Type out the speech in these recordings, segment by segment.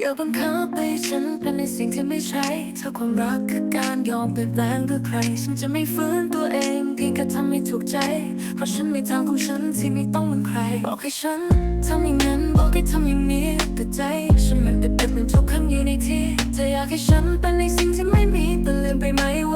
อย่าบังคับให้ฉันเป็นในสิ่งที่ไม่ใช่ถ้าความรักคือการยอมเปลี่ยนแปลงหรือใคร ฉันจะไม่ฟื้นตัวเองเพียงแค่ทำให้ถูกใจ เพราะฉันมีทางของฉันที่ไม่ต้องเหมือนใคร บอกให้ฉันทำอย่างนั้นบอกให้ทำอย่างนี้แต่ใจ ฉันมันเป็นแบบเหมือนทุกครั้งอยู่ในที่เธออยากให้ฉันเป็นในสิ่งที่ไม่มีแต่ลืมไปไหมว่า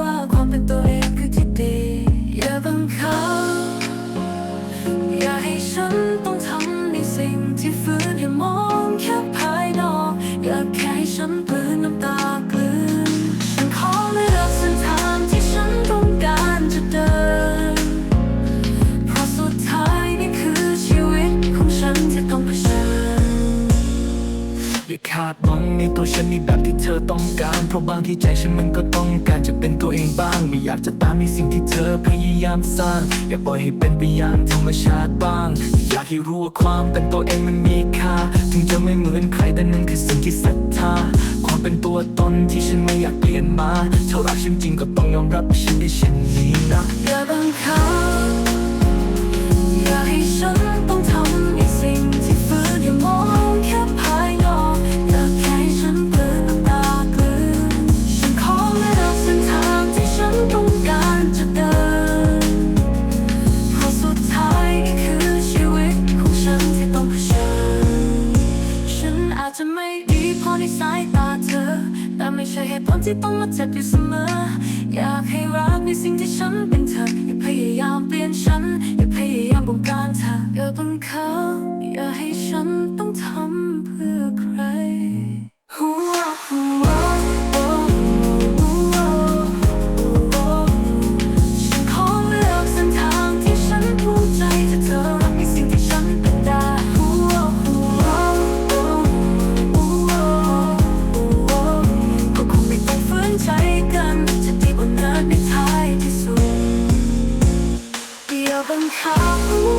ดหวังในตัวฉันในแบบที่เธอต้องการ เพราะบางที่ใจฉันมันก็ต้องการจะเป็นตัวเองบ้าง ไม่อยากจะตามในสิ่งที่เธอพยายามสร้าง อยากปล่อยให้เป็นไปอย่างธรรมชาติบ้าง อยากให้รู้ว่าความเป็นตัวเองมันมีค่า ถึงจะไม่เหมือนใครแต่นั่นคือสิ่งที่ศรัทธา ความเป็นตัวตนที่ฉันไม่อยากเปลี่ยนมาเท่ารักฉันจริงก็ต้องยอมรับฉันได้เช่นนี้ ที่ต้องมาเจ็บอยู่เสมอ อยากให้รักในสิ่งที่ฉันเป็นเธอ อย่าพยายามเปลี่ยนฉัน อย่าพยายามบงการเธออย่าบังคับอย่าให้ฉันต้องทำเพื่อใคร บังคับ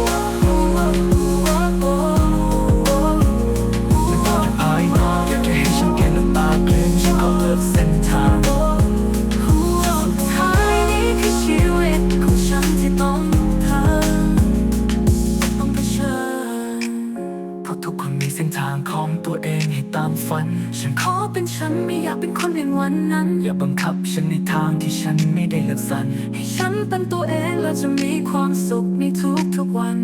เส้นทางของตัวเองให้ตามฝัน ฉันขอเป็นฉันไม่อยากเป็นคนอย่างวันนั้น อย่าบังคับฉันในทางที่ฉันไม่ได้เลือกสรรให้ฉันเป็นตัวเองและจะมีความสุขในทุกทุกๆวัน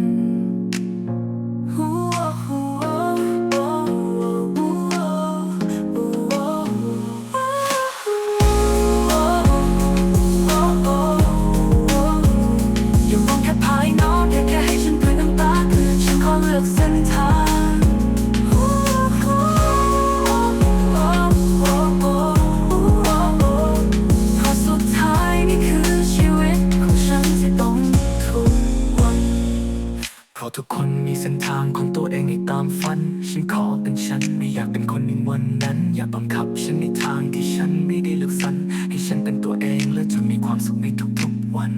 ฉันขอเป็นฉันไม่อยากเป็นคนหนึ่งวันนั้น อย่าบังคับฉันในทางที่ฉันไม่ได้เลือกสรรให้ฉันเป็นตัวเองและจะมีความสุขในทุกๆวัน